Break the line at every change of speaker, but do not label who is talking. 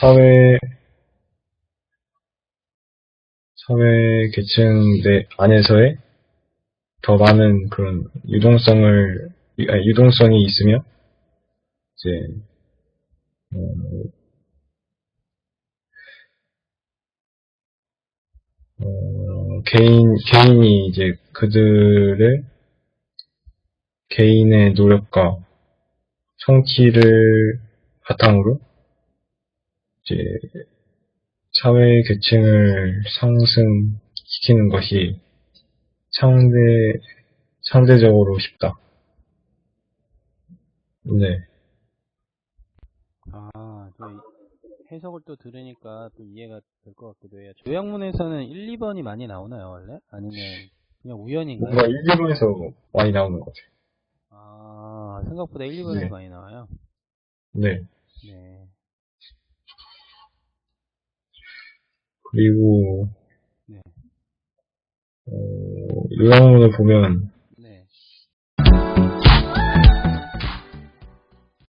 사회, 사회 계층 내 안에서의 더 많은 그런 유동성을, 아니, 유동성이 있으며, 이제, 어, 어, 개인, 개인이 이제 그들의 개인의 노력과 성취를 바탕으로 이제 사회 계층을 상승시키는 것이 상대, 상대적으로 쉽다. 네.
아, 또 이- 해석을 또 들으니까 또 이해가 될 것 같기도 해요. 조약문에서는 1, 2번이 많이 나오나요, 원래? 아니면 그냥 우연인가요?
뭔가 1, 2번에서 많이 나오는 것 같아요.
아, 생각보다 1, 2번에서
네.
많이 나와요?
네.
네.
그리고,
네.
어, 요양문을 보면,